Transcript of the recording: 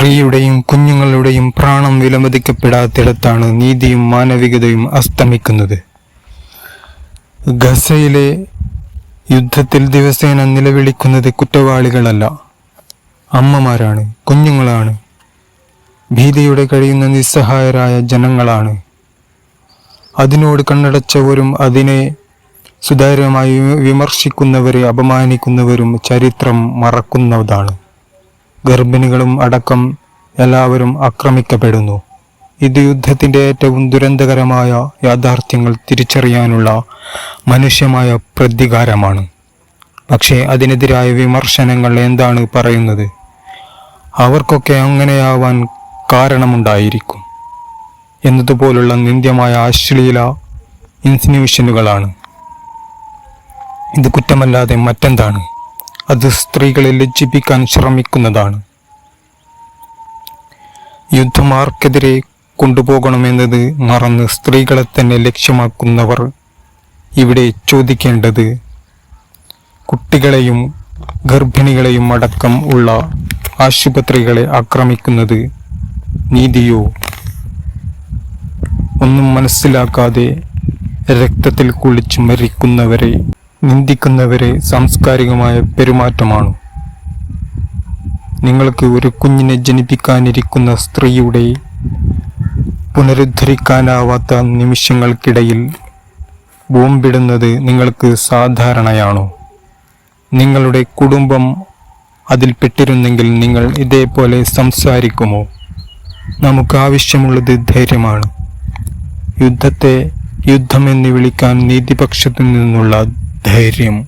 സ്ത്രീയുടെയും കുഞ്ഞുങ്ങളുടെയും പ്രാണം വിലമതിക്കപ്പെടാത്തിടത്താണ് നീതിയും മാനവികതയും അസ്തമിക്കുന്നത്. ഗസയിലെ യുദ്ധത്തിൽ ദിവസേന നിലവിളിക്കുന്നത് കുറ്റവാളികളല്ല. അമ്മമാരാണ് കുഞ്ഞുങ്ങളാണ്. ഭീതിയുടെ കഴിയുന്ന നിസ്സഹായരായ ജനങ്ങളാണ്. അതിനോട് കണ്ണടച്ചവരും അതിനെ സുതാര്യമായി വിമർശിക്കുന്നവരെ അപമാനിക്കുന്നവരും ചരിത്രം മറക്കുന്നതാണ് ഗർഭിണികളും അടക്കം എല്ലാവരും ആക്രമിക്കപ്പെടുന്നു. ഇത് യുദ്ധത്തിന്റെ ഏറ്റവും ദുരന്തകരമായ യാഥാർത്ഥ്യങ്ങൾ തിരിച്ചറിയാനുള്ള മനുഷ്യമായ പ്രതികാരമാണ്. പക്ഷേ അതിനെതിരായ വിമർശനങ്ങൾ എന്താണ് പറയുന്നത്? അവർക്കൊക്കെ അങ്ങനെയാവാൻ കാരണമുണ്ടായിരിക്കും. എന്നതുപോലുള്ള നിന്ദ്യമായ അശ്ലീല ഇൻസിനുവേഷനുകളാണ്. ഇത് കുറ്റമല്ലാതെ മറ്റെന്താണ്? അത് സ്ത്രീകളെ ലജ്ജിപ്പിക്കാൻ ശ്രമിക്കുന്നതാണ്. യുദ്ധമാർക്കെതിരെ കൊണ്ടുപോകണമെന്നത് മറന്ന് സ്ത്രീകളെ തന്നെ ലക്ഷ്യമാക്കുന്നവർ ഇവിടെ ചോദിക്കേണ്ടത് കുട്ടികളെയും ഗർഭിണികളെയും അടക്കം ഉള്ള ആശുപത്രികളെ ആക്രമിക്കുന്നത് നീതിയോ? ഒന്നും മനസ്സിലാക്കാതെ രക്തത്തിൽ കുളിച്ച് മരിക്കുന്നവരെ നിന്ദിക്കുന്നവരെ സാംസ്കാരികമായ പെരുമാറ്റമാണ്? നിങ്ങൾക്ക് ഒരു കുഞ്ഞിനെ ജനിപ്പിക്കാനിരിക്കുന്ന സ്ത്രീയുടെ പുനരുദ്ധരിക്കാനാവാത്ത നിമിഷങ്ങൾക്കിടയിൽ ബോംബിടുന്നത് നിങ്ങൾക്ക് സാധാരണയാണോ? നിങ്ങളുടെ കുടുംബം അതിൽപ്പെട്ടിരുന്നെങ്കിൽ നിങ്ങൾ ഇതേപോലെ സംസാരിക്കുമോ? നമുക്ക് ആവശ്യമുള്ളത് ധൈര്യമാണ്. യുദ്ധത്തെ യുദ്ധമെന്ന് വിളിക്കാൻ നീതിപക്ഷത്തു നിന്നുള്ള धैर्यम।